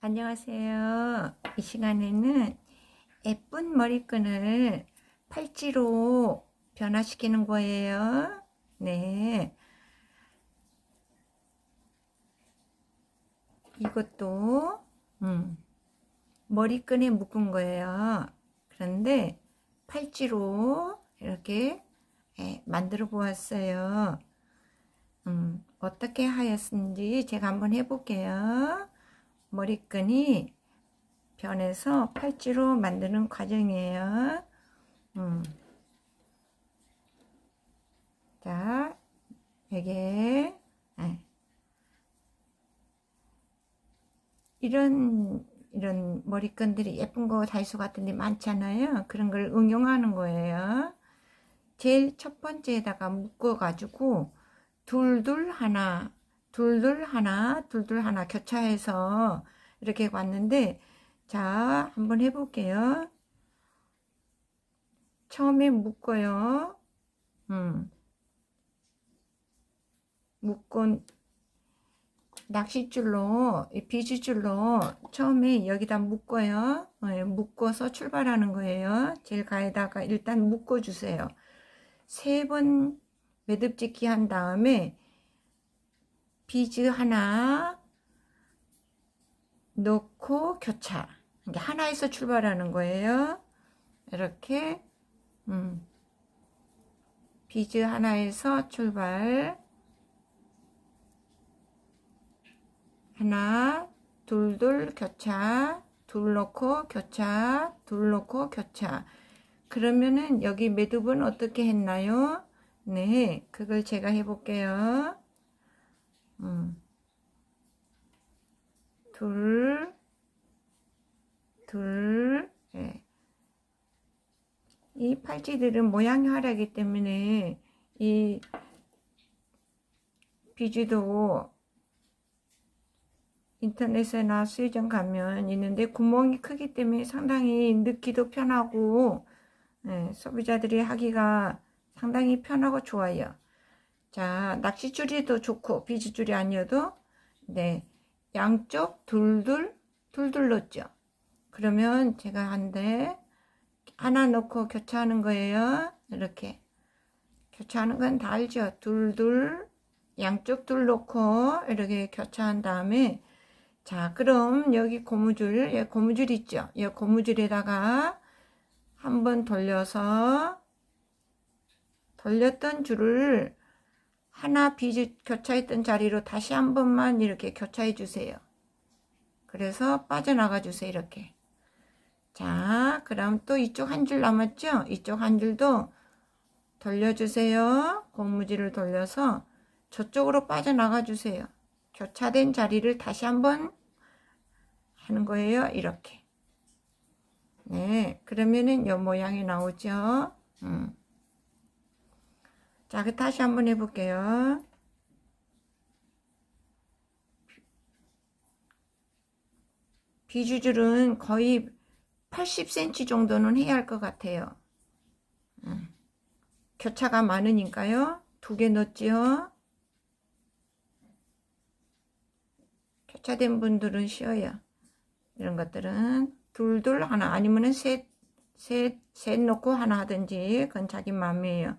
안녕하세요. 이 시간에는 예쁜 머리끈을 팔찌로 변화시키는 거예요. 네. 이것도 음, 머리끈에 묶은 거예요. 그런데 팔찌로 이렇게 예, 만들어 보았어요. 음, 어떻게 하였는지 제가 한번 해볼게요. 머리끈이 변해서 팔찌로 만드는 과정이에요. 음. 자, 이게 예. 이런 이런 머리끈들이 예쁜 거 다이소 같은 데 많잖아요. 그런 걸 응용하는 거예요. 제일 첫 번째에다가 묶어 가지고 둘둘 하나 둘둘 하나 둘둘 하나 교차해서 이렇게 왔는데 자 한번 해볼게요. 처음에 묶어요. 음. 묶고 낚싯줄로 비주줄로 처음에 여기다 묶어요. 네, 묶어서 출발하는 거예요. 제일 가에다가 일단 묶어 주세요. 세 번 매듭짓기 한 다음에 비즈 하나 넣고 교차. 이게 하나에서 출발하는 거예요. 이렇게 음. 비즈 하나에서 출발. 하나 둘둘 교차. 둘 넣고 교차. 둘 넣고 교차. 그러면은 여기 매듭은 어떻게 했나요? 네 그걸 제가 해볼게요 둘, 둘, 예. 이 팔찌들은 모양이 화려하기 때문에 이 비주도 인터넷에나 수의점 가면 있는데 구멍이 크기 때문에 상당히 넣기도 편하고 예, 소비자들이 하기가 상당히 편하고 좋아요. 자, 낚시줄이 더 좋고 비즈줄이 아니어도 네 양쪽 둘둘 둘둘 넣죠. 그러면 제가 한데 하나 넣고 교차하는 거예요. 이렇게 교차하는 건 다 알죠. 둘둘 양쪽 둘 넣고 이렇게 교차한 다음에 자 그럼 여기 고무줄 예, 고무줄 있죠. 이 고무줄에다가 한번 돌려서 돌렸던 줄을 하나 비즈 교차했던 자리로 다시 한 번만 이렇게 교차해 주세요. 그래서 빠져나가 주세요. 이렇게. 자, 그럼 또 이쪽 한 줄 남았죠? 이쪽 한 줄도 돌려주세요. 고무줄을 돌려서 저쪽으로 빠져나가 주세요. 교차된 자리를 다시 한번 하는 거예요. 이렇게. 네, 그러면은 이 모양이 나오죠. 음. 자, 그 다시 한번 해볼게요. 비주줄은 거의 80cm 정도는 해야 할 것 같아요. 음. 교차가 많으니까요. 두 개 넣지요. 교차된 분들은 쉬워요. 이런 것들은 둘둘 하나 아니면은 셋, 셋, 셋 넣고 하나 하든지 그건 자기 마음이에요.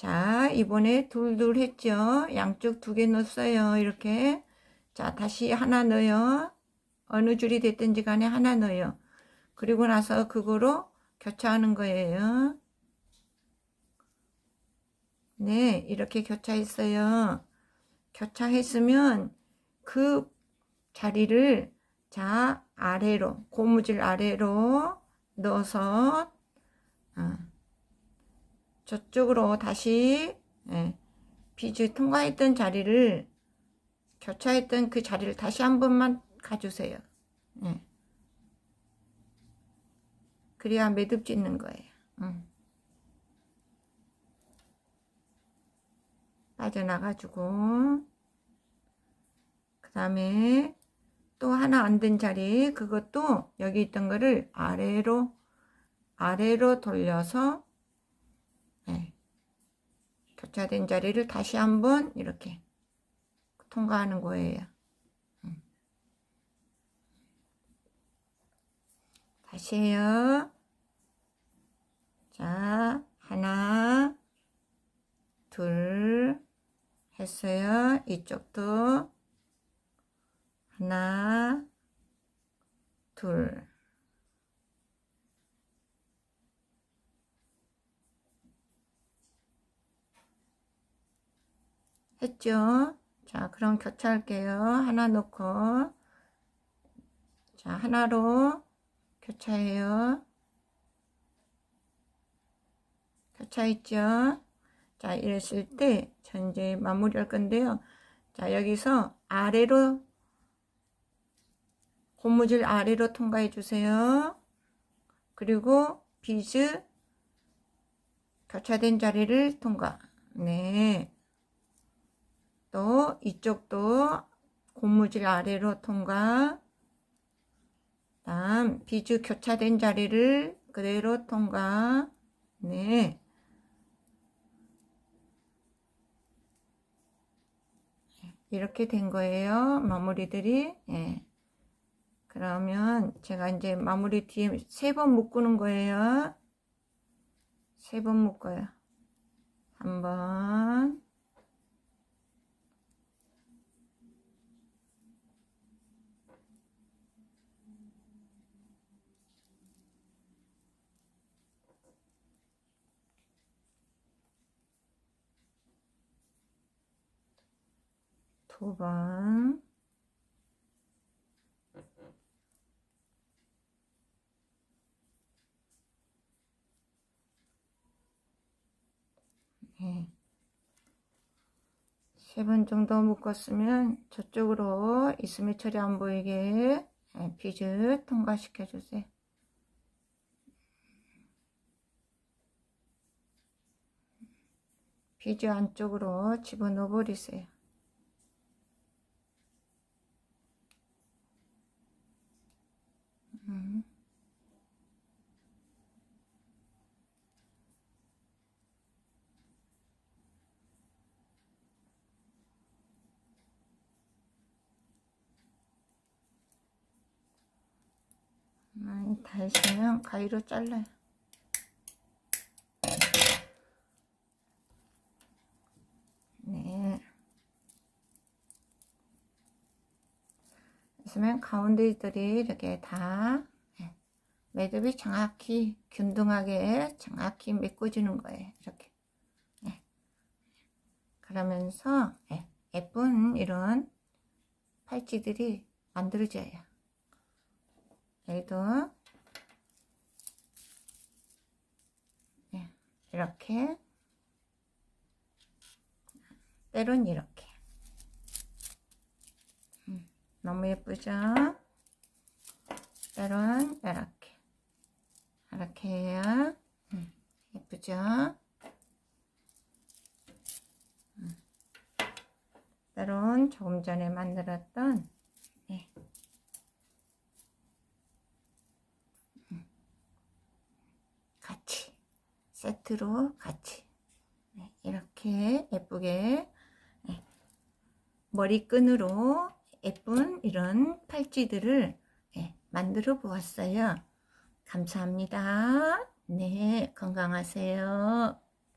자, 이번에 둘둘 했죠? 양쪽 두 개 넣었어요. 이렇게. 자, 다시 하나 넣어요. 어느 줄이 됐든지 간에 하나 넣어요. 그리고 나서 그거로 교차하는 거예요. 네, 이렇게 교차했어요. 교차했으면 그 자리를 자, 아래로, 고무줄 아래로 넣어서, 어. 저쪽으로 다시 예, 비즈 통과했던 자리를 교차했던 그 자리를 다시 한 번만 가주세요. 예. 그래야 매듭 짓는 거예요. 음. 빠져나가지고 그 다음에 또 하나 안 된 자리 그것도 여기 있던 거를 아래로 아래로 돌려서 네. 교차된 자리를 다시 한번 이렇게 통과하는 거예요. 음. 다시 해요. 자, 하나, 둘, 했어요. 이쪽도 하나, 둘. 했죠? 자, 그럼 교차할게요. 하나 놓고. 자, 하나로 교차해요. 교차했죠? 자, 이랬을 때, 전 이제 마무리할 건데요. 자, 여기서 아래로, 고무줄 아래로 통과해 주세요. 그리고 비즈 교차된 자리를 통과. 네. 또 이쪽도 고무줄 아래로 통과. 다음 비즈 교차된 자리를 그대로 통과. 네. 이렇게 된 거예요. 마무리들이. 예. 그러면 제가 이제 마무리 뒤에 세 번 묶는 거예요. 세 번 묶어요. 한 번. 두 번. 네. 세번 정도 묶었으면 저쪽으로 이스미 처리 안 보이게 네, 비즈 통과시켜 주세요. 비즈 안쪽으로 집어넣어 버리세요. 음. 많이 다 있으면 가위로 잘라요. 네. 있으면 가운데들이 이렇게 다 네. 매듭이 정확히 균등하게 정확히 메꿔지는 거예요. 이렇게. 네. 그러면서 네. 예쁜 이런 팔찌들이 만들어져요. 여기도 네. 이렇게 때론 이렇게 음, 너무 예쁘죠? 때론 이렇게 이렇게 해요 음, 예쁘죠? 음. 때론 조금 전에 만들었던 네. 음. 같이 세트로 같이 네, 이렇게 예쁘게 네, 머리끈으로 예쁜 이런 팔찌들을 네, 만들어 보았어요. 감사합니다. 네, 건강하세요.